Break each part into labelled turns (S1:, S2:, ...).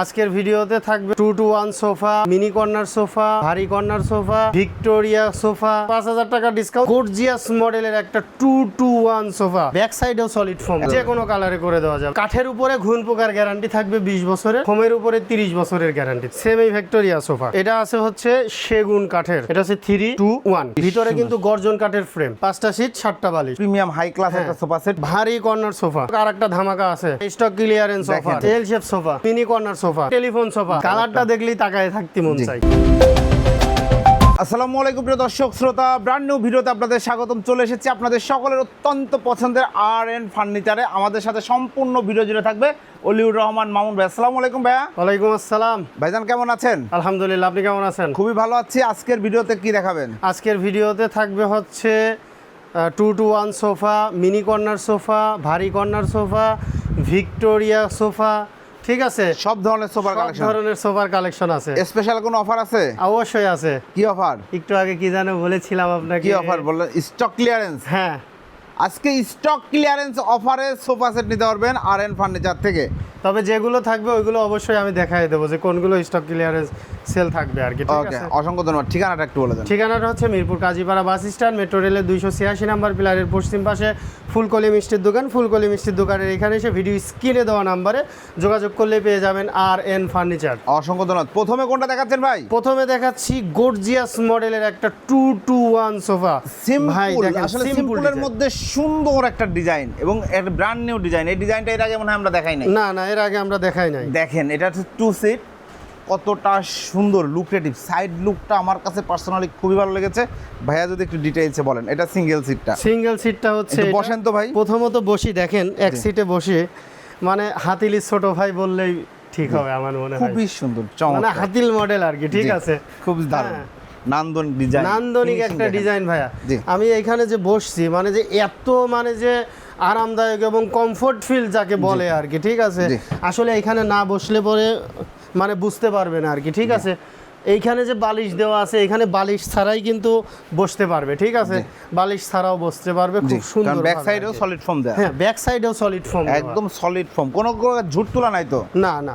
S1: আজকের ভিডিওতে থাকবে two two one sofa mini corner sofa ভারী কর্নার সোফা ভিক্টোরিয়া সোফা পাঁচ হাজার টাকা ডিসকাউন্ট গর্জিয়াস মডেলের একটা two two one sofa back সাইডেও সলিড ফোম যে কোনো কালারে করে দেওয়া যাবে। কাঠের উপরে ঘুন পোকার গ্যারান্টি থাকবে বিশ বছরের ফোমের উপরে তিরিশ বছরের গ্যারান্টি সেম এই ভিক্টোরিয়া সোফা এটা আছে হচ্ছে সেগুন কাঠের। এটা হচ্ছে থ্রি টু ওয়ান ভিতরে কিন্তু গর্জন কাঠের ফ্রেম পাঁচটা সিট সাতটা বালিশ।
S2: প্রিমিয়াম হাই ক্লাস
S1: হ্যাঁ।
S2: একটা সোফা সেট
S1: ভারী কর্নার সোফা আর একটা ধামাকা আছে। Stock clearance sofa L shape sofa mini corner sofa. Telephone sofa. কালারটা দেখলেই তাকায় থাকতে মন। চাই
S2: আসসালামু আলাইকুম প্রিয় দর্শক শ্রোতা ব্র্যান্ড নিউ ভিডিওতে আপনাদের স্বাগতম। চলে এসেছি আপনাদের সকলের অত্যন্ত পছন্দের আর এন ফার্নিচারে আমাদের সাথে সম্পূর্ণ ভিডিও জুড়ে থাকবে অলিউর রহমান মামুন ভাই। আসসালামু আলাইকুম ভাইয়া।
S1: ওয়ালাইকুম আসসালাম।
S2: ভাইজান কেমন আছেন?
S1: আলহামদুলিল্লাহ আপনি কেমন আছেন?
S2: খুবই ভালো আছি। আজকের ভিডিওতে কি দেখাবেন?
S1: আজকের ভিডিওতে থাকবে হচ্ছে two two one sofa mini corner sofa ভারী কর্নার সোফা ভিক্টোরিয়া সোফা ঠিক আছে।
S2: সব ধরনের সোফার
S1: সব
S2: কালেকশন।
S1: ধরনের সোফার কালেকশন আছে।
S2: স্পেশাল কোনো অফার আছে?
S1: অবশ্যই আছে।
S2: কি অফার?
S1: একটু আগে কি জানো বলেছিলাম আপনাকে।
S2: কি অফার বললেন স্টক ক্লিয়ারেন্স?
S1: হ্যাঁ।
S2: আজকে স্টক ক্লিয়ারেন্স অফারে সোফা সেট নিতে পারবেন আর এন ফার্নিচার থেকে।
S1: তবে যেগুলো থাকবে ওইগুলো অবশ্যই আমি দেখাই দেবো যে কোনগুলো স্টক ক্লিয়ারেন্স সেল থাকবে আর কি ঠিক
S2: ওকে
S1: আছে?
S2: অসংখ্য ধন্যবাদ। ঠিকানাটা একটু বলে দেন।
S1: ঠিকানাটা হচ্ছে Mirpur Kazipara bus stand metro রেলের দুইশো ছিয়াশি নাম্বার পিলারের পশ্চিম পাশে ফুলকলি মিষ্টির দোকান। ফুলকলি মিষ্টির দোকানের এখানে এসে ভিডিও স্ক্রিনে দেওয়া নাম্বারে যোগাযোগ করলে পেয়ে যাবেন আর এন ফার্নিচার
S2: অসংখ্য ধন্যবাদ। প্রথমে কোনটা দেখাচ্ছেন ভাই?
S1: প্রথমে দেখাচ্ছি গর্জিয়াস মডেলের একটা two two one sofa
S2: simple আসলে সিম্পলের মধ্যে সুন্দর একটা ডিজাইন এবং একটা ব্র্যান্ড নিউ ডিজাইন এই ডিজাইনটা এর আগে মনে হয় আমরা দেখাই নাই।
S1: না না এর আগে আমরা দেখাই নাই।
S2: দেখেন এটা হচ্ছে টু সিট কতটা সুন্দর লুক্রেটিভ সাইড লুকটা আমার কাছে পার্সোনালি খুবই ভালো লেগেছে। ভাইয়া যদি একটু ডিটেইলসে বলেন এটা সিঙ্গেল সিটটা
S1: সিঙ্গেল সিটটা হচ্ছে
S2: বসেন তো ভাই।
S1: প্রথমত বসি দেখেন এক সিটে বসে। মানে হাতিলি ছোট ভাই বললেই ঠিক হবে আমার মনে হয়।
S2: খুবই সুন্দর
S1: মানে
S2: চমৎকার।
S1: হাতিল মডেল আর কি ঠিক আছে?
S2: খুব দারুণ।
S1: হ্যাঁ।
S2: নান্দনিক ডিজাইন
S1: নান্দনিক একটা ডিজাইন ভাইয়া। আমি এখানে যে বসছি মানে যে এত মানে যে আরামদায়ক এবং কমফোর্ট ফিল যাকে বলে আর কি ঠিক আছে? আসলে এখানে না বসলে পরে মানে বুঝতে পারবে না আর কি ঠিক আছে? এইখানে যে বালিশ দেওয়া আছে এখানে বালিশ ছাড়াই কিন্তু বসতে পারবে ঠিক আছে? বালিশ ছাড়াও বসতে পারবে খুব সুন্দর
S2: কারণ ব্যাক সাইডেও সলিড ফর্ম দেয়
S1: হ্যাঁ ব্যাক সাইডেও সলিড ফর্ম
S2: একদম সলিড ফর্ম কোনো কোনো ঝুট তোলা নাই তো?
S1: না না।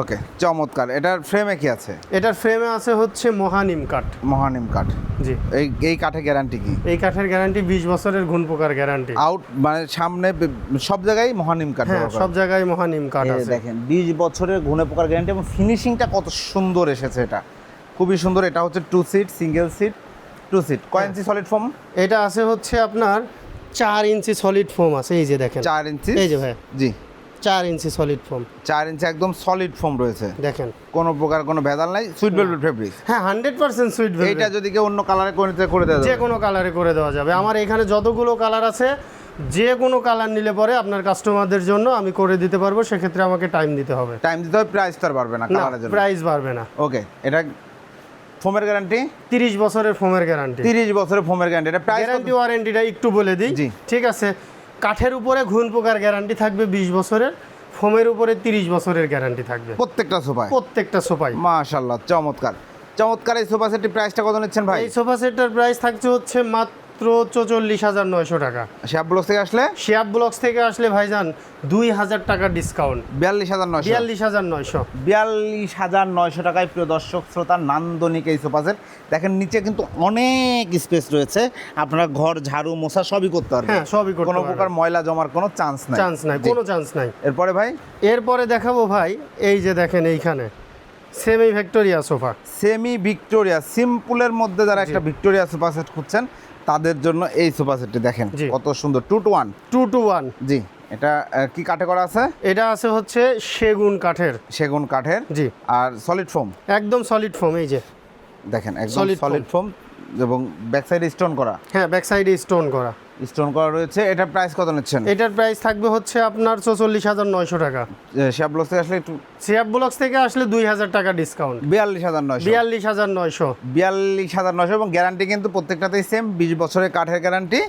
S2: ওকে চমৎকার। এটার ফ্রেমে কি আছে?
S1: এটার ফ্রেমে আছে হচ্ছে মহানিম কাঠ।
S2: মহানিম কাঠ।
S1: জি।
S2: এই এই কাঠে গ্যারান্টি কি?
S1: এই কাঠের গ্যারান্টি বিশ বছরের ঘুন পোকার গ্যারান্টি
S2: আউট মানে সামনে সব জায়গায় মহানিম কাঠ
S1: হ্যাঁ সব জায়গায় মহানিম কাঠ আছে।
S2: দেখেন বিশ বছরের ঘুনে পোকার গ্যারান্টি এবং ফিনিশিংটা কত সুন্দর এসেছে এটা। খুবই সুন্দর এটা হচ্ছে two seat single seat two seat কয়
S1: হ্যাঁ।
S2: ইঞ্চি সলিড ফর্ম
S1: এটা আছে হচ্ছে আপনার চার ইঞ্চি সলিড ফোম আছে এই যে দেখেন।
S2: চার ইঞ্চি
S1: এই যে ভাই।
S2: জি।
S1: চার ইঞ্চি সলিড ফোম
S2: চার ইঞ্চি একদম সলিড ফর্ম রয়েছে।
S1: দেখেন।
S2: কোনো প্রকার কোনো ভেজাল নাই সুইট ভেলভেট ফেব্রিক
S1: হ্যাঁ হান্ড্রেড পার্সেন্ট সুইট
S2: এইটা যদি কেউ অন্য কালারে করে করে দেওয়া
S1: যে কোনো কালারে করে দেওয়া যাবে। আমার এখানে যতগুলো কালার আছে যে কোনো কালার নিলে পরে আপনার কাস্টমারদের জন্য আমি করে দিতে পারব। সেক্ষেত্রে আমাকে টাইম দিতে হবে।
S2: টাইম দিতে হবে প্রাইস তো আর বাড়বে না কালারের জন্য।
S1: প্রাইস বাড়বে না।
S2: ওকে এটা ফোমের গ্যারান্টি
S1: তিরিশ বছরের ফোমের গ্যারান্টি
S2: তিরিশ বছরের ফোমের গ্যারান্টি এটা প্রাইস
S1: গ্যারান্টি ওয়ারেন্টিটা একটু বলে দিই। ঠিক আছে কাঠের উপরে ঘুন পোকার গ্যারান্টি থাকবে বিশ বছরের ফোমের উপরে তিরিশ বছরের গ্যারান্টি থাকবে।
S2: প্রত্যেকটা সোফায়?
S1: প্রত্যেকটা সোফায়।
S2: মাশাল্লাহ চমৎকার। চমৎকার এই সোফা সেটের প্রাইসটা কত নিচ্ছেন ভাই?
S1: এই সোফা সেটটার প্রাইস থাকছে হচ্ছে মাত্র চৌচল্লিশ হাজার নয়শো টাকা।
S2: শ্যাপ ব্লক থেকে আসলে?
S1: শিয়াব ব্লকস থেকে আসলে ভাইজান দুই হাজার টাকা ডিসকাউন্ট
S2: বিয়াল্লিশ হাজার নয়শো।
S1: বিয়াল্লিশ হাজার নয়শো।
S2: বিয়াল্লিশ হাজার নয়শো টাকায় প্রিয় দর্শক শ্রোতা নান্দনিক এই সোফাসেট। দেখেন নিচে কিন্তু অনেক স্পেস রয়েছে। আপনারা ঘর ঝাড়ু মশা সবই করতে পারবেন।
S1: হ্যাঁ সবই করতে
S2: কোনো প্রকার ময়লা জমার কোনো চান্স নাই।
S1: চান্স নাই। কোনো চান্স নাই।
S2: এরপরে ভাই?
S1: এরপরে দেখাবো ভাই এই যে দেখেন এইখানে। Semi Victoria sofa
S2: semi Victoria সিম্পলের মধ্যে যারা একটা ভিক্টোরিয়া সোফা সেট খুঁজছেন তাদের জন্য এই সোফা সেটটি দেখেন। কত সুন্দর two two one
S1: two two one
S2: জি এটা কি কাঠে করা আছে?
S1: এটা আছে হচ্ছে সেগুন কাঠের।
S2: সেগুন কাঠের।
S1: জি।
S2: আর সলিড ফোম
S1: একদম সলিড ফোম এই যে।
S2: দেখেন একদম সলিড ফোম এবং ব্যাক সাইডে স্টোন করা।
S1: হ্যাঁ ব্যাক সাইডে স্টোন করা।
S2: স্টোন করা রয়েছে এটার প্রাইস কত নিচ্ছেন?
S1: এটার প্রাইস থাকবে হচ্ছে আপনার চৌচল্লিশ হাজার নয়শো টাকা।
S2: শ্যাপ ব্লক থেকে আসলে একটু
S1: সিয়াব ব্লকস থেকে আসলে দুই হাজার টাকা ডিসকাউন্ট
S2: বিয়াল্লিশ হাজার নয়শো।
S1: বিয়াল্লিশ হাজার নয়শো।
S2: বিয়াল্লিশ হাজার নয়শো এবং গ্যারান্টি কিন্তু প্রত্যেকটাতেই সেম বিশ বছরের কাঠের গ্যারান্টি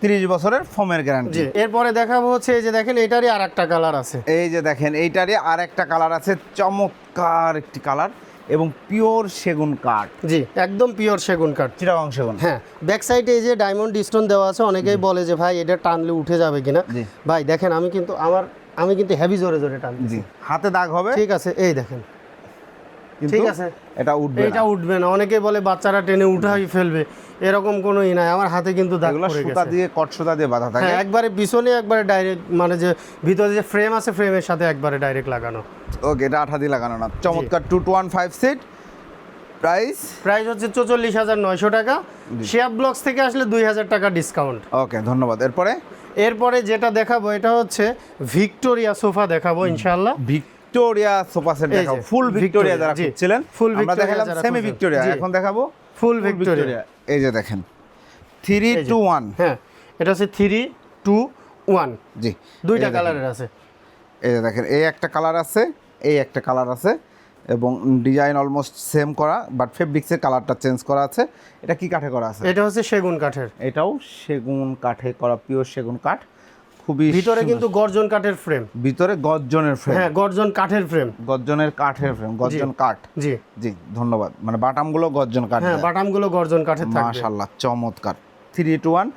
S2: তিরিশ বছরের ফোমের গ্যারান্টি
S1: এরপরে দেখাবো হচ্ছে এই যে দেখেন এটারই আর একটা কালার আছে।
S2: এই যে দেখেন এইটারই আর একটা কালার আছে চমৎকার একটি কালার এবং পিওর সেগুন কাঠ।
S1: জি একদম পিওর সেগুন কাঠ।
S2: চিটাগং সেগুন।
S1: হ্যাঁ ব্যাক সাইডে এই যে ডায়মন্ড স্টোন দেওয়া আছে অনেকেই বলে যে ভাই এটা টানলে উঠে যাবে কিনা? ভাই দেখেন আমি কিন্তু আমার আমি কিন্তু হেভি জোরে জোরে টান
S2: জি হাতে দাগ হবে।
S1: ঠিক আছে এই দেখেন। ঠিক আছে।
S2: এটা উঠবে
S1: এটা উঠবে না। অনেকে বলে বাচ্চারা টেনে উঠাই ফেলবে। এরকম কোনো ই নাই। আমার হাতে কিন্তু দাগ পড়ে
S2: সুতা দিয়ে কট সুতা দিয়ে বাঁধা থাকে।
S1: হ্যাঁ একবারে পিছনে একবারে ডাইরেক্ট মানে যে ভিতরে যে ফ্রেম আছে ফ্রেমের সাথে একবারে ডাইরেক্ট লাগানো।
S2: ওকে এটা আঠা দিয়ে লাগানো না। চমৎকার two two one five seat price
S1: price হচ্ছে চৌচল্লিশ হাজার নয়শো টাকা। শেয়ার ব্লকস থেকে আসলে দুই হাজার টাকা ডিসকাউন্ট
S2: ওকে ধন্যবাদ। এরপরে?
S1: এরপরে যেটা দেখাবো এটা হচ্ছে ভিক্টোরিয়া সোফা দেখাবো ইনশাল্লাহ
S2: ভিক্টোরিয়া সোফা সেট দেখাবো। ফুল ভিক্টোরিয়া যারা। খুঁজছিলেন
S1: Full
S2: আমরা দেখালাম সেমি ভিক্টোরিয়া এখন দেখাবো
S1: ফুল ভিক্টোরিয়া।
S2: এই যে দেখেন থ্রি। টু ওয়ান
S1: হ্যাঁ এটা হচ্ছে থ্রি টু ওয়ান
S2: জি
S1: দুইটা কালারের আছে।
S2: এই যে দেখেন এই একটা কালার আছে এই একটা কালার আছে এবং ডিজাইন অলমোস্ট সেম করা বাট ফেব্রিক্সের কালারটা চেঞ্জ করা আছে। এটা কি কাঠে করা আছে?
S1: এটা হচ্ছে সেগুন কাঠের।
S2: এটাও সেগুন কাঠে করা পিওর সেগুন কাঠ। খুবই
S1: ভিতরে কিন্তু গর্জন কাঠের ফ্রেম
S2: ভিতরে গর্জনের ফ্রেম
S1: হ্যাঁ গর্জন কাঠের ফ্রেম
S2: গর্জনের কাঠের ফ্রেম গর্জন কাঠ।
S1: জি।
S2: জি ধন্যবাদ। মানে বাটামগুলো গর্জন কাঠ
S1: হ্যাঁ বাটামগুলো গর্জন কাঠের থাকবে।
S2: মাশাল্লাহ চমৎকার। থ্রি টু ওয়ান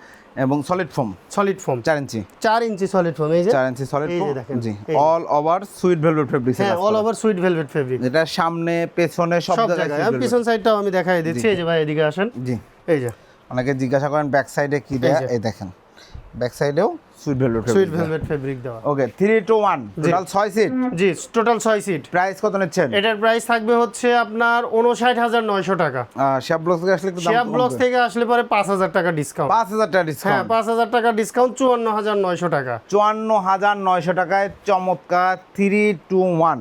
S2: এবং সলিড ফোম
S1: সলিড ফোম
S2: চার ইঞ্চি।
S1: চার ইঞ্চি সলিড ফোম এই যে?
S2: চার ইঞ্চি সলিড ফোম জি all over sweet velvet fabrics
S1: হ্যাঁ all over sweet velvet fabric
S2: যেটা সামনে পেছনে সব জায়গায়
S1: আমি। পিছন সাইডটাও আমি দেখাই দিচ্ছি এই যে ভাই এদিকে আসেন।
S2: জি।
S1: এই যে।
S2: অনেকে জিজ্ঞাসা করেন ব্যাক সাইডে কি দেয়া? এই দেখেন। ব্যাক সাইডেও sweet velvet
S1: sweet velvet fabric দেওয়া।
S2: Okay three two one total ছয় সিট
S1: জি টোটাল ছয় সিট
S2: প্রাইস কত নিচ্ছেন?
S1: এটার প্রাইস থাকবে হচ্ছে আপনার উনষাট হাজার নয়শো টাকা।
S2: শেপ ব্লক থেকে আসলে একটু দাম
S1: শেয়ার ব্লক থেকে আসলে পরে পাঁচ হাজার টাকা ডিসকাউন্ট
S2: পাঁচ হাজার টাকা
S1: হ্যাঁ
S2: ডিসকাউন্ট
S1: পাঁচ হাজার টাকা ডিসকাউন্ট চুয়ান্ন হাজার নয়শো টাকা।
S2: চুয়ান্ন হাজার নয়শো টাকায় চমৎকার থ্রি টু ওয়ান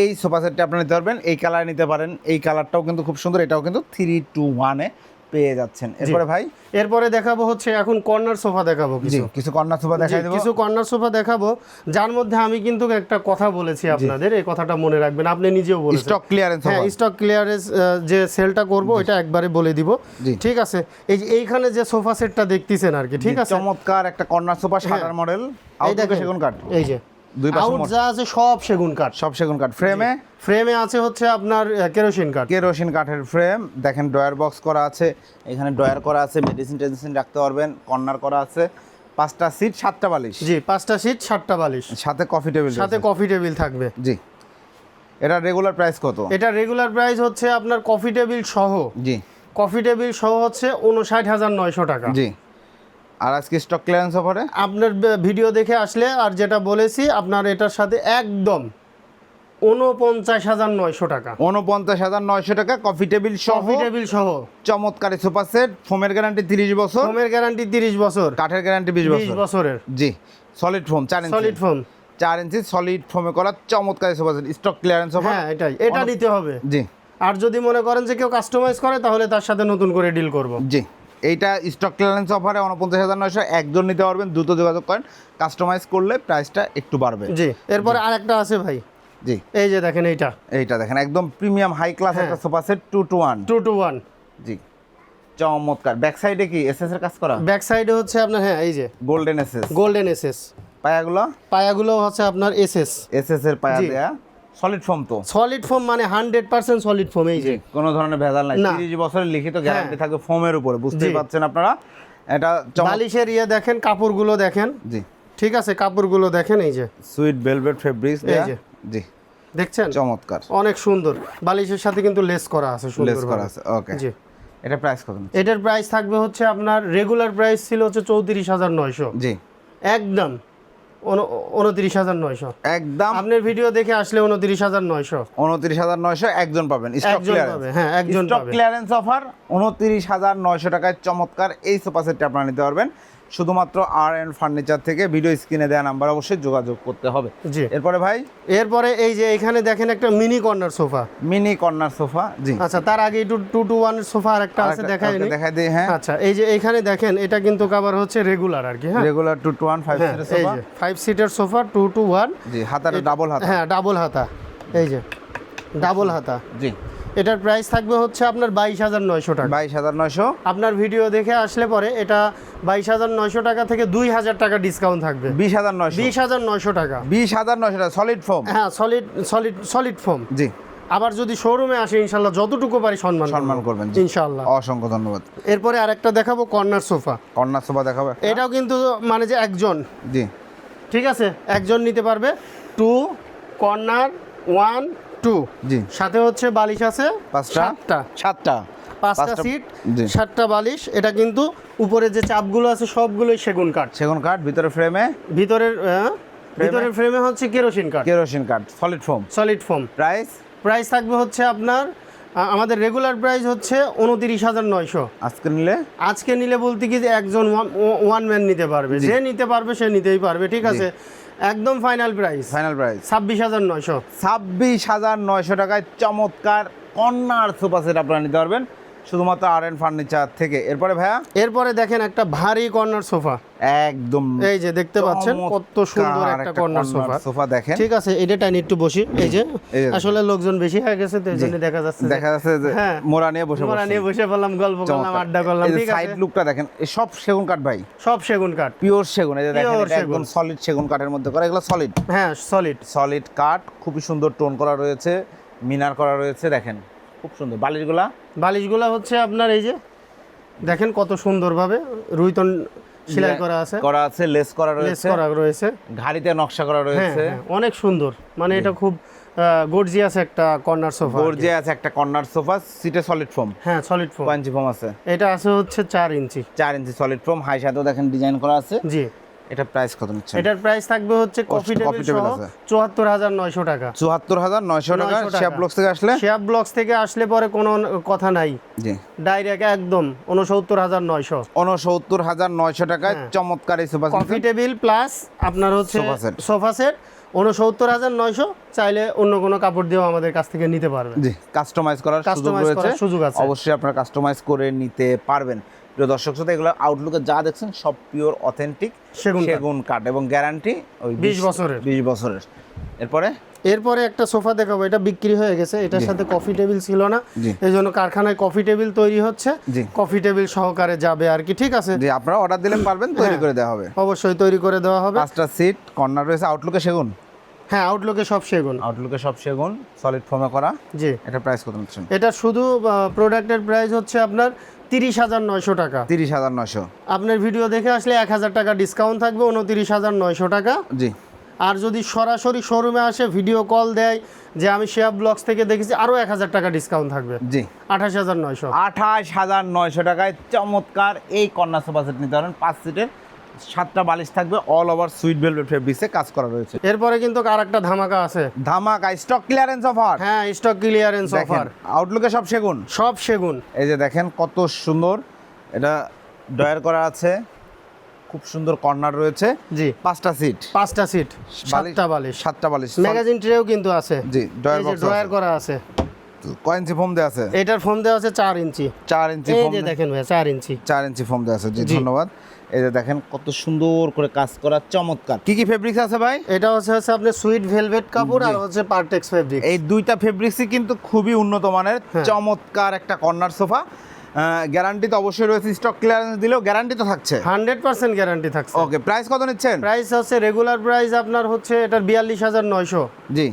S2: এই সোফা সেটটা আপনারা নিতে পারবেন এই কালার নিতে পারেন এই কালারটাও কিন্তু খুব সুন্দর এটাও কিন্তু থ্রি টু ওয়ানে পেয়ে যাচ্ছেন। এরপরে ভাই?
S1: এরপরে দেখাবো হচ্ছে এখন কর্নার সোফা দেখাবো কিছু।
S2: কিছু কর্নার সোফা দেখাই দেবো।
S1: কিছু কর্নার সোফা দেখাবো যার মধ্যে আমি কিন্তু একটা কথা বলেছি আপনাদের এই কথাটা মনে রাখবেন আপনি নিজেও বলেছেন।
S2: স্টক ক্লিয়ারেন্স
S1: হ্যাঁ স্টক ক্লিয়ারেন্স যে সেলটা করব ওইটা একবারে বলে দিব। ঠিক আছে? এই যে এইখানে যে সোফা সেটটা দেখতেছেন আর কি ঠিক আছে?
S2: চমৎকার একটা কর্নার সোফা শাটার মডেল।
S1: এই দেখেন।
S2: সেগুন কাঠ
S1: এই যে।
S2: দুই পাশে
S1: আউট
S2: মোট-
S1: যা আছে সব সেগুন কাঠ।
S2: সব সেগুন কাঠ। ফ্রেমে?
S1: ফ্রেমে আছে হচ্ছে আপনার কেরোসিন কাঠ।
S2: কেরোসিন কাঠের ফ্রেম। দেখেন ড্রয়ার বক্স করা আছে। এখানে ড্রয়ার করা আছে মেডিসিন টেডিসিন রাখতে পারবেন কর্নার করা আছে। পাঁচটা সিট সাতটা বালিশ।
S1: জি পাঁচটা সিট সাতটা বালিশ।
S2: সাথে কফি টেবিল
S1: সাথে কফি টেবিল থাকবে।
S2: জি। এটা রেগুলার প্রাইস কত?
S1: এটা রেগুলার প্রাইস হচ্ছে আপনার কফি টেবিল সহ।
S2: জি।
S1: কফি টেবিল সহ হচ্ছে উনষাট হাজার নয়শো টাকা।
S2: জি। আর আজকে স্টক ক্লিয়ারেন্স অফারে
S1: আপনার ভিডিও দেখে আসলে আর যেটা বলেছি আপনার এটার সাথে একদম উনপঞ্চাশ হাজার নয়শো টাকা।
S2: উনপঞ্চাশ হাজার নয়শো টাকা কফি টেবিল সহ
S1: টেবিল সহ।
S2: চমৎকার সোফা সেট ফোমের গ্যারান্টি তিরিশ বছর।
S1: ফোমের গ্যারান্টি তিরিশ বছর।
S2: কাঠের গ্যারান্টি বিশ বছর।
S1: বছরের।
S2: জি সলিড ফোম চার
S1: সলিড ফোম
S2: চার ইঞ্চি সলিড ফোমে করা চমৎকার sofa set stock clearance offer
S1: হ্যাঁ এটাই। এটা নিতে হবে।
S2: জি।
S1: আর যদি মনে করেন যে কেউ কাস্টমাইজ করে তাহলে তার সাথে নতুন করে ডিল করব।
S2: জি। এইটা স্টক ক্লিয়ারেন্স অফারে উনপঞ্চাশ হাজার নয়শো একজন নিতে পারবেন দ্রুত যোগাযোগ করেন। কাস্টমাইজ করলে প্রাইসটা একটু বাড়বে।
S1: জি এরপরে আরেকটা আছে ভাই।
S2: জি।
S1: এই যে দেখেন এইটা।
S2: এইটা দেখেন একদম প্রিমিয়াম হাই ক্লাস
S1: হ্যাঁ।
S2: একটা sofa set two two one
S1: two two one
S2: জি। চমৎকার। ব্যাক সাইডে কি এসএস এর কাজ করা?
S1: ব্যাক সাইডে হচ্ছে আপনার হ্যাঁ এই যে।
S2: গোল্ডেন এসএস
S1: গোল্ডেন এসএস
S2: পায়াগুলো?
S1: পায়াগুলো হচ্ছে আপনার এসএস
S2: এসএস এর পায়া। দেয়া। সলিড ফোম তো।
S1: সলিড ফোম মানে হান্ড্রেড পার্সেন্ট সলিড ফোম এই যে।
S2: কোনো ধরনের ভেজাল নাই। তিরিশ বছরের লিখিত গ্যারান্টি। থাকবে ফোমের উপরে বুঝতেই পারছেন আপনারা? এটা
S1: বালিশের ইয়ে দেখেন কাপড়গুলো দেখেন।
S2: জি।
S1: ঠিক আছে কাপড়গুলো দেখেন এই যে।
S2: সুইট ভেলভেট ফেব্রিক্স
S1: এই যে।
S2: জি।
S1: দেখছেন?
S2: চমৎকার।
S1: অনেক সুন্দর। বালিশের সাথে কিন্তু লেস করা আছে
S2: লেস করা আছে ওকে
S1: জি।
S2: এটা প্রাইস কত
S1: এটার প্রাইস থাকবে হচ্ছে আপনার রেগুলার প্রাইস ছিল হচ্ছে চৌত্রিশ হাজার নয়শো।
S2: জি।
S1: একদম। উনত্রিশ হাজার নয়শো।
S2: একদম।
S1: আপনার ভিডিও দেখে আসলে উনত্রিশ হাজার নয়শো।
S2: উনত্রিশ হাজার নয়শো একজন পাবেন স্টক
S1: হ্যাঁ, একজন
S2: স্টক ক্লিয়ারেন্স অফার উনত্রিশ হাজার নয়শো টাকায় চমৎকার এই সোফা সেটটি আপনারা নিতে পারবেন। শুধুমাত্র আর এন্ড ফার্নিচার থেকে ভিডিও স্ক্রিনে দেওয়া নাম্বার অবশ্যই যোগাযোগ করতে হবে।
S1: জি।
S2: এরপরে ভাই?
S1: এরপরে এই যে এখানে দেখেন একটা mini corner sofa
S2: mini corner sofa জি।
S1: আচ্ছা তার আগে একটু টু টু ওয়ান সোফা আর একটা আছে দেখাই
S2: দেখাই দিই হ্যাঁ।
S1: আচ্ছা এই যে এখানে দেখেন এটা কিন্তু কাবার হচ্ছে রেগুলার আর কি হ্যাঁ।
S2: Regular two two one five সিটের
S1: এই
S2: সোফা
S1: যে five seater sofa two two one
S2: জি হাতাটা ডাবল হাতা।
S1: হ্যাঁ ডাবল হাতা। এই যে ডাবল হাতা।
S2: জি।
S1: এটার প্রাইস থাকবে হচ্ছে আপনার বাইশ হাজার নয়শো টাকা।
S2: বাইশ হাজার নয়শো।
S1: আপনার ভিডিও দেখে আসলে পরে এটা বাইশ হাজার নয়শো টাকা থেকে দুই হাজার টাকা ডিসকাউন্ট থাকবে।
S2: বিশ হাজার নয়শো।
S1: বিশ হাজার নয়শো টাকা।
S2: বিশ হাজার নয়শো টাকা সলিড ফোম
S1: হ্যাঁ সলিড সলিড সলিড ফোম
S2: জি।
S1: আবার যদি শোরুমে আসে ইনশাল্লাহ যতটুকু পারি সম্মান
S2: সম্মান করবেন।
S1: ইনশাল্লাহ।
S2: অসংখ্য ধন্যবাদ।
S1: এরপরে আরেকটা দেখাবো কর্নার সোফা
S2: কর্নার সোফা দেখাবো
S1: এটাও কিন্তু মানে যে একজন।
S2: জি।
S1: ঠিক আছে? একজন নিতে পারবে। টু কর্নার ওয়ান টু
S2: জি।
S1: সাথে হচ্ছে বালিশ আছে। সাতটা।
S2: সাতটা।
S1: পাঁচটা
S2: পাঁচটা-
S1: সিট সাতটা বালিশ। এটা কিন্তু উপরে যে চাপগুলো আছে সবগুলোই সেগুন কাঠ।
S2: সেগুন কাঠ ভিতরে ফ্রেমে
S1: ভিতরের ভিতরের ফ্রেমে হচ্ছে কেরোসিন কাঠ।
S2: কেরোসিন কাঠ solid foam
S1: solid foam
S2: price
S1: price থাকবে হচ্ছে আপনার আমাদের রেগুলার প্রাইস হচ্ছে উনতিরিশ হাজার নয়শো।
S2: আজকে নিলে?
S1: আজকে নিলে বলতে কি যে একজন ওয়ান ম্যান নিতে পারবে। যে নিতে পারবে সে নিতেই পারবে ঠিক আছে? একদম ফাইনাল প্রাইস
S2: ফাইনাল প্রাইস
S1: ছাব্বিশ হাজার নয়শো।
S2: ছাব্বিশ হাজার নয়শো টাকায় চমৎকার কর্নার সোফা সেট আপনারা নিতে পারবেন। শুধুমাত্র আর এন ফার্নিচার থেকে। এরপরে ভাইয়া?
S1: এরপরে দেখেন একটা ভারী কর্নার সোফা
S2: একদম
S1: এই যে দেখতে পাচ্ছেন কত সুন্দর একটা কর্নার সোফা
S2: সোফা দেখেন।
S1: ঠিক আছে এটা টাইনি একটু বসি। এই যে আসলে লোকজন বেশি হয়ে গেছে তো জন্য দেখা যাচ্ছে
S2: দেখা যাচ্ছে যে
S1: হ্যাঁ।
S2: মোড়া নিয়ে বসে
S1: আমরা নিয়ে বসে পড়লাম গল্প করলাম আড্ডা করলাম ঠিক আছে।
S2: সাইড লুকটা দেখেন এই সব সেগুন কাঠ ভাই।
S1: সব সেগুন কাঠ।
S2: পিওর সেগুন এই যে দেখেন একদম। সলিড সেগুন কাঠের মধ্যে করা এগুলো সলিড
S1: হ্যাঁ সলিড
S2: সলিড কাঠ খুবই সুন্দর টোন করা রয়েছে মিনার করা রয়েছে দেখেন। খুব সুন্দর। বালিশগুলা?
S1: বালিশগুলা হচ্ছে আপনার এই যে দেখেন কত সুন্দরভাবে রুইতন সেলাই করা আছে।
S2: করা আছে লেস করা
S1: লেস
S2: রয়েছে।
S1: করা রয়েছে।
S2: ঘাড়িতে নকশা করা
S1: হ্যাঁ
S2: রয়েছে।
S1: হ্যাঁ, অনেক সুন্দর। মানে এটা খুব গর্জিয়াস একটা কর্নার সোফা
S2: গর্জে আছে একটা কর্নার সোফা সিটে সলিড ফোম
S1: হ্যাঁ সলিড ফোম
S2: পাঞ্চি ফোম আছে।
S1: এটা আছে হচ্ছে চার ইঞ্চি।
S2: চার ইঞ্চি সলিড ফোম হাই সাথেও দেখেন ডিজাইন করা আছে।
S1: জি।
S2: এটা প্রাইস কত নিচ্ছে
S1: এটার প্রাইস থাকবে হচ্ছে কফি টেবিল সহ
S2: আছে।
S1: চুয়াত্তর হাজার নয়শো টাকা।
S2: চুয়াত্তর হাজার নয়শো টাকা।
S1: 900 টাকা।
S2: শেপ ব্লক্স থেকে আসলে?
S1: শেয়ার ব্লকস থেকে আসলে পরে কোনো কথা নাই।
S2: জি।
S1: ডাইরেক্ট একদম উনসত্তর হাজার নয়শো।
S2: উনসত্তর হাজার নয়শো টাকায়
S1: হ্যাঁ।
S2: চমৎকার এই সোফা
S1: কফি টেবিল প্লাস আপনার হচ্ছে সোফা সেট উনসত্তর হাজার নয়শো চাইলে অন্য কোনো কাপড় দিয়েও আমাদের কাছ থেকে নিতে পারবে
S2: জি কাস্টমাইজ করার সুযোগ রয়েছে।
S1: সুযোগ আছে।
S2: অবশ্যই আপনারা কাস্টমাইজ করে নিতে পারবেন। প্রিয় দর্শক শ্রোতা এগুলো আউটলুকে যা দেখছেন সব পিওর অথেন্টিক
S1: সেগুন কাঠ।
S2: সেগুন কাঠ এবং গ্যারান্টি ওই
S1: 20 বছরের।
S2: বিশ বছরের। এরপরে?
S1: এরপরে একটা সোফা দেখাবো এটা বিক্রি হয়ে গেছে এটার সাথে কফি টেবিল ছিল না। এই জন্য কারখানায় কফি টেবিল তৈরি হচ্ছে। কফি টেবিল সহকারে যাবে আর কি ঠিক আছে?
S2: যে আপনারা অর্ডার দিলে পারবেন তৈরি
S1: হ্যাঁ।
S2: করে দেওয়া হবে।
S1: অবশ্যই তৈরি করে দেওয়া হবে।
S2: পাঁচটা সিট কর্নার রয়েছে আউটলুকে সেগুন?
S1: হ্যাঁ আউটলুকে সব সেগুন।
S2: আউটলুকে সব সেগুন সলিড ফোমে করা।
S1: জি।
S2: এটা প্রাইস কত নিচ্ছেন?
S1: এটা শুধু প্রোডাক্টের প্রাইস হচ্ছে আপনার তিরিশ হাজার নয়শো টাকা।
S2: তিরিশ হাজার নয়শো।
S1: আপনার ভিডিও দেখে আসলে এক হাজার টাকা ডিসকাউন্ট থাকবে উনতিরিশ হাজার নয়শো টাকা।
S2: জি।
S1: আর যদি সরাসরি শোরুমে আসে ভিডিও কল দেয় যে আমি শেয়ার ব্লগস থেকে দেখেছি আরও এক হাজার টাকা ডিসকাউন্ট থাকবে।
S2: জি।
S1: আঠাশ হাজার নয়শো।
S2: আঠাশ হাজার নয়শো টাকায় চমৎকার এই কন্যা সোফা সেট নিতে পারেন পাঁচ সিটের সাতটা বালিশ থাকবে অল ওভার সুইট ভেলভেট ফেব্রিক্সে কাজ করা রয়েছে।
S1: এরপরে কিন্তু আর একটা ধামাকা আছে।
S2: ধামাকা স্টক ক্লিয়ারেন্স অফার
S1: হ্যাঁ স্টক ক্লিয়ারেন্স অফার
S2: আউটলুকে সব সেগুন?
S1: সব সেগুন।
S2: এই যে দেখেন কত সুন্দর। এটা ডয়ার করা আছে। খুব সুন্দর কর্নার রয়েছে।
S1: জি।
S2: পাঁচটা সিট
S1: পাঁচটা সিট সাতটা বালিশ।
S2: সাতটা বালিশ।
S1: ম্যাগাজিন ট্রেও কিন্তু আছে।
S2: জি ডয়ার
S1: ড্রয়ার করা আছে।
S2: কয় ইঞ্চি ফোম দেওয়া আছে?
S1: এটার ফোম দেওয়া আছে চার ইঞ্চি
S2: চার ইঞ্চি
S1: এই
S2: ফোম
S1: যে দেখেন ভাই চার ইঞ্চি
S2: চার ইঞ্চি ফোম দেওয়া আছে। জি। ধন্যবাদ। এই যে দেখেন কত সুন্দর করে কাজ করা চমৎকার। কি কি ফেব্রিক্স আছে ভাই?
S1: এটা হচ্ছে হচ্ছে আপনার সুইট ভেলভেট কাপড় আর হচ্ছে পার্টেক্স ফেব্রিক
S2: এই দুইটা ফেব্রিক্সই কিন্তু খুবই উন্নত মানের
S1: হ্যাঁ।
S2: চমৎকার একটা কর্নার সোফা গ্যারান্টি তো অবশ্যই রয়েছে স্টক ক্লিয়ারেন্স দিলেও গ্যারান্টি তো থাকছে।
S1: হান্ড্রেড পার্সেন্ট গ্যারান্টি থাকছে।
S2: ওকে প্রাইস কত নিচ্ছেন?
S1: প্রাইস হচ্ছে রেগুলার প্রাইস আপনার হচ্ছে এটার বিয়াল্লিশ হাজার নয়শো।
S2: জি।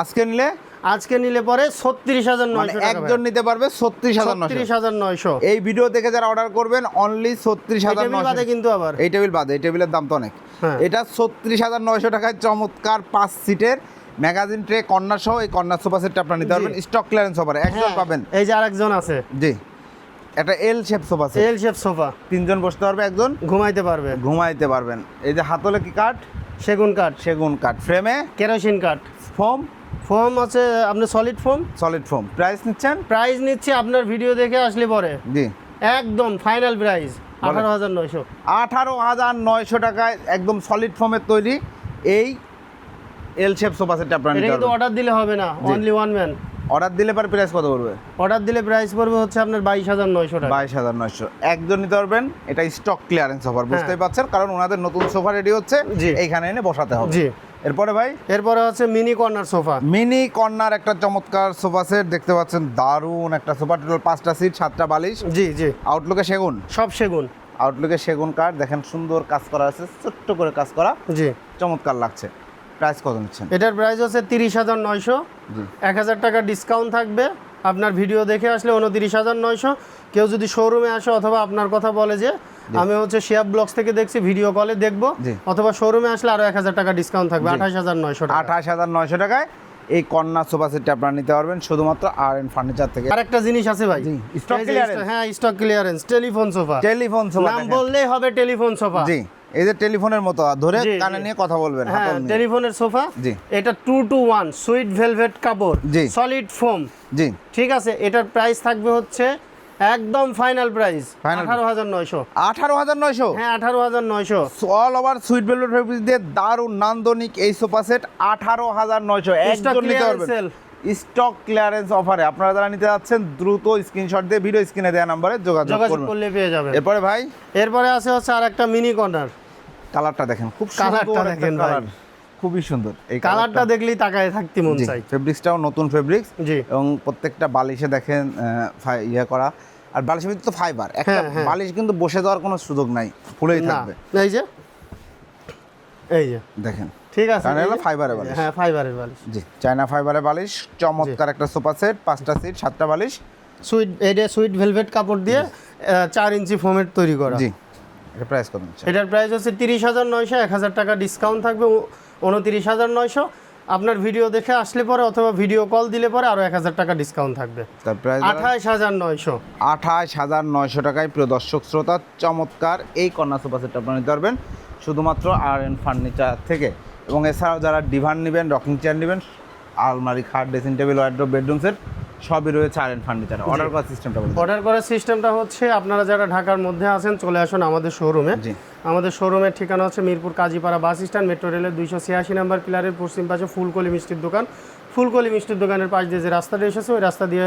S2: আজকে নিলে
S1: আজকে নিলে পরে ছত্রিশ হাজার
S2: মানে
S1: নয়শো
S2: একজন নিতে পারবে ছত্রিশ হাজার
S1: ছত্রিশ হাজার নয়শো।
S2: এই ভিডিও থেকে যারা অর্ডার করবেন অনলি ছত্রিশ হাজার
S1: বাদে কিন্তু আবার।
S2: এই টেবিল বাদে এই টেবিলের দাম তো অনেক।
S1: হ্যাঁ।
S2: এটা ছত্রিশ হাজার নয়শো টাকায় চমৎকার পাঁচ সিটের ম্যাগাজিন ট্রে কর্নার সহ এই কর্নার সোফা সেটটা আপনারা নিতে পারবেন স্টক ক্লিয়ারেন্স অফারে একজন
S1: হ্যাঁ,
S2: পাবেন।
S1: এই যে আরেকজন আছে।
S2: জি। একটা L shape sofa
S1: L shape sofa
S2: তিনজন বসতে পারবে একজন
S1: ঘুমাইতে পারবে।
S2: ঘুমাইতে পারবেন। এই যে হাতলে কি কাঠ
S1: সেগুন কাঠ
S2: সেগুন কাঠ ফ্রেমে
S1: কেরোসিন কাঠ
S2: ফোম
S1: ফোম আছে আপনি solid foam
S2: solid foam price নিচ্ছেন?
S1: প্রাইস নিচ্ছে আপনার ভিডিও দেখে আসলে পরে।
S2: জি।
S1: একদম ফাইনাল প্রাইস আঠারো হাজার নয়শো।
S2: আঠারো হাজার নয়শো টাকায় একদম সলিড ফোমের তৈরি। এই এল শেপ সোফা সেট আপনারা
S1: এটা
S2: নিতে
S1: কিন্তু অর্ডার দিলে হবে না অনলি ওয়ান ম্যান
S2: অর্ডার দিলে পরে প্রাইস কত পড়বে?
S1: অর্ডার দিলে প্রাইস পড়বে হচ্ছে আপনার বাইশ হাজার নয়শো টাকা।
S2: বাইশ হাজার নয়শো। একজন নিতে পারবেন এটা স্টক ক্লিয়ারেন্স অফার বুঝতেই পারছেন? কারণ ওনাদের নতুন সোফা রেডি হচ্ছে। এইখানে এনে বসাতে হবে।
S1: জি।
S2: এরপরে ভাই?
S1: এরপরে হচ্ছে mini corner sofa.
S2: Mini corner একটা চমৎকার সোফা সেট দেখতে পাচ্ছেন দারুণ একটা সোফা টোটাল পাঁচটা সিট সাতটা বালিশ।
S1: জি জি।
S2: আউটলুকে সেগুন?
S1: সব সেগুন।
S2: আউটলুকে সেগুন কাঠ দেখেন সুন্দর কাজ করা আছে ছোট্ট করে কাজ করা।
S1: জি।
S2: চমৎকার লাগছে। প্রাইস কত নিচ্ছেন?
S1: এটার প্রাইস হচ্ছে তিরিশ হাজার নয়শো।
S2: জি।
S1: এক হাজার টাকা ডিসকাউন্ট থাকবে। আপনার ভিডিও দেখে আসলে উনতিরিশ হাজার নয়শো। কেউ যদি শোরুমে আসে অথবা আপনার কথা বলে যে আমি হচ্ছে শেয়ার ব্লগস থেকে দেখছি ভিডিও কলে দেখব। অথবা শোরুমে আসলে আরও এক হাজার টাকা ডিসকাউন্ট থাকবে আঠাশ হাজার নয়শো
S2: আঠাশ হাজার নয়শো টাকায় এই কন্যা সোফা সেটটা আপনারা নিতে পারবেন শুধুমাত্র আর এন ফার্নিচার থেকে।
S1: আর একটা জিনিস আছে ভাই।
S2: stock
S1: এই হ্যাঁ stock clearance telephone sofa
S2: telephone sofa
S1: নাম বললেই হবে টেলিফোন সোফা
S2: জি এই যে টেলিফোনের মতো ধরে কানে নিয়ে কথা বলবেন
S1: হ্যাঁ টেলিফোনের সোফা
S2: জি।
S1: এটা two two one sweet velvet কাপড়
S2: জি।
S1: সলিড ফোম
S2: জি।
S1: ঠিক আছে এটার প্রাইস থাকবে হচ্ছে একদম ফাইনাল প্রাইস আঠারো হাজার নয়শো।
S2: আঠারো হাজার নয়শো?
S1: হ্যাঁ আঠারো হাজার নয়শো।
S2: All over sweet velvet fabric দিয়ে দারুণ নান্দনিক এই সোফা সেট আঠারো হাজার নয়শো। একজন নিতে পারবেন। স্টক ক্লিয়ারেন্স অফারে আপনারা যারা নিতে যাচ্ছেন দ্রুত স্ক্রিনশট দিয়ে ভিডিও স্ক্রিনে দেওয়া নাম্বারে যোগাযোগ
S1: যোগাযোগ করলে পেয়ে যাবেন।
S2: এরপরে ভাই?
S1: এরপরে আছে হচ্ছে আর একটা মিনি কর্নার
S2: কালারটা দেখেন খুব
S1: কালারটা দেখেন ভাই।
S2: খুবই সুন্দর। এই
S1: কালারটা দেখলেই তাকায় থাকতে মন চাই
S2: ফেব্রিক্সটাও নতুন ফেব্রিক্স
S1: জি।
S2: এবং প্রত্যেকটা বালিশে দেখেন ইয়ে করা। আর বালিশের ভিতরে তো ফাইবার একটা
S1: হ্যাঁ, হ্যাঁ।
S2: বালিশ কিন্তু বসে দেওয়ার কোনো সুযোগ নাই ফুলেই থাকবে।
S1: এই যে। এই যে।
S2: দেখেন।
S1: ঠিক আছে।
S2: কারণ ফাইবারের বালিশ।
S1: হ্যাঁ ফাইবারের বালিশ।
S2: জি চায়না ফাইবারের বালিশ চমৎকার একটা সোফা সেট পাঁচটা সিট সাতটা বালিশ।
S1: সুইট এটা সুইট ভেলভেট কাপড় দিয়ে চার ইঞ্চি ফোমের তৈরি করা।
S2: জি। এটা প্রাইস কত
S1: এটার প্রাইস হচ্ছে তিরিশ হাজার নয়শো এক হাজার টাকা ডিসকাউন্ট থাকবে। উনতিরিশ হাজার নয়শো। আপনার ভিডিও দেখে আসলে পরে অথবা ভিডিও কল দিলে পরে আরও এক হাজার টাকা ডিসকাউন্ট থাকবে। আঠাশ হাজার নয়শো।
S2: আঠাশ হাজার নয়শো টাকায় প্রিয় দর্শক শ্রোতা চমৎকার এই কন্যা সোফা সেটটা আপনারা নিতে পারবেন। শুধুমাত্র আর এন ফার্নিচার থেকে। এবং এছাড়াও যারা ডিভান নেবেন রকিং চেয়ার নেবেন আলমারি খাট dressing table wardrobe bedroom set সবই রয়েছে আর এন ফার্নিচার অর্ডার করার সিস্টেমটা
S1: অর্ডার করার সিস্টেমটা হচ্ছে আপনারা যারা ঢাকার মধ্যে আছেন চলে আসুন আমাদের শোরুমে
S2: জি।
S1: আমাদের শোরুমের ঠিকানা হচ্ছে Mirpur Kazipara bus stand, metro রেলের দুইশো ছিয়াশি নাম্বার পিলারের পশ্চিম পাশে ফুলকলি মিষ্টির দোকান। ফুলকলি মিষ্টির দোকানের পাশ দিয়ে যে রাস্তাটা এসেছে, ওই রাস্তা দিয়ে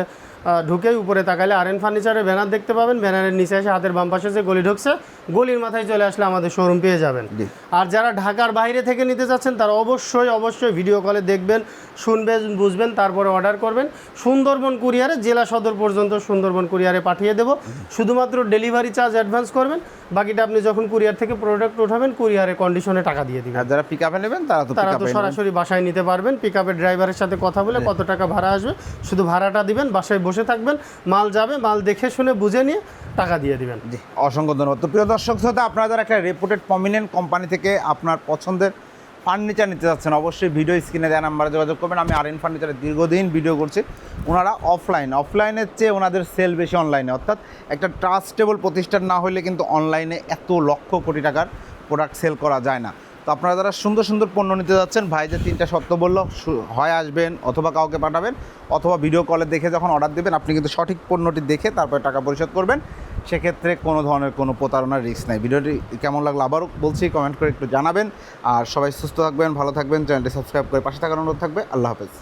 S1: ঢুকেই উপরে তাকালে আর এন ফার্নিচারের ব্যানার দেখতে পাবেন। ব্যানারের নিচে এসে হাতের বাম পাশে যে গলি ঢুকছে গলির মাথায় চলে আসলে আমাদের শোরুম পেয়ে যাবেন। আর যারা ঢাকার বাইরে থেকে নিতে চাচ্ছেন তারা অবশ্যই অবশ্যই ভিডিও কলে দেখবেন শুনবেন বুঝবেন তারপরে অর্ডার করবেন। সুন্দরবন কুরিয়ারে জেলা সদর পর্যন্ত সুন্দরবন কুরিয়ারে পাঠিয়ে দেবো। শুধুমাত্র ডেলিভারি চার্জ অ্যাডভান্স করবেন। বাকিটা আপনি যখন কুরিয়ার থেকে প্রোডাক্ট উঠাবেন কুরিয়ারে কন্ডিশনে টাকা দিয়ে দিবেন।
S2: আর যারা পিক আপে নেবেন তারা তো
S1: তারা তো সরাসরি বাসায় নিতে পারবেন। পিক আপের ড্রাইভারের সাথে কথা বলে কত টাকা ভাড়া আসবে শুধু ভাড়াটা দিবেন বাসায় বসে থাকবেন, মাল যাবে, মাল দেখে শুনে বুঝে নিয়ে টাকা দিয়ে দিবেন।
S2: জি, অসংখ্য ধন্যবাদ। তো প্রিয় দর্শক, শ্রোতা, আপনারা যারা একটা রেপুটেড প্রমিনেন্ট কোম্পানি থেকে আপনার পছন্দের ফার্নিচার নিতে যাচ্ছেন, অবশ্যই ভিডিও স্ক্রিনে দেওয়া নাম্বারে যোগাযোগ করবেন। আমি আর এন ফার্নিচারে দীর্ঘদিন ভিডিও করছি, ওনারা অফলাইন অফলাইনের চেয়ে ওনাদের সেল বেশি অনলাইনে অর্থাৎ একটা ট্রাস্টেবল প্রতিষ্ঠান না হলে কিন্তু অনলাইনে এত লক্ষ কোটি টাকার প্রোডাক্ট সেল করা যায় না। তো আপনারা যারা সুন্দর সুন্দর পণ্য নিতে যাচ্ছেন, ভাই যে তিনটা সত্য বলল হয় আসবেন অথবা কাউকে পাঠাবেন, অথবা ভিডিও কলে দেখে যখন অর্ডার দেবেন, আপনি কিন্তু সঠিক পণ্যটি দেখে তারপরে টাকা পরিশোধ করবেন। সেক্ষেত্রে কোনো ধরনের কোনো প্রতারণার রিস্ক নাই। ভিডিওটি কেমন লাগল আবারও বলছি কমেন্ট করে একটু জানাবেন। আর সবাই সুস্থ থাকবেন, ভালো থাকবেন চ্যানেলটি সাবস্ক্রাইব করে পাশে থাকার অনুরোধ থাকবে। আল্লাহ হাফেজ।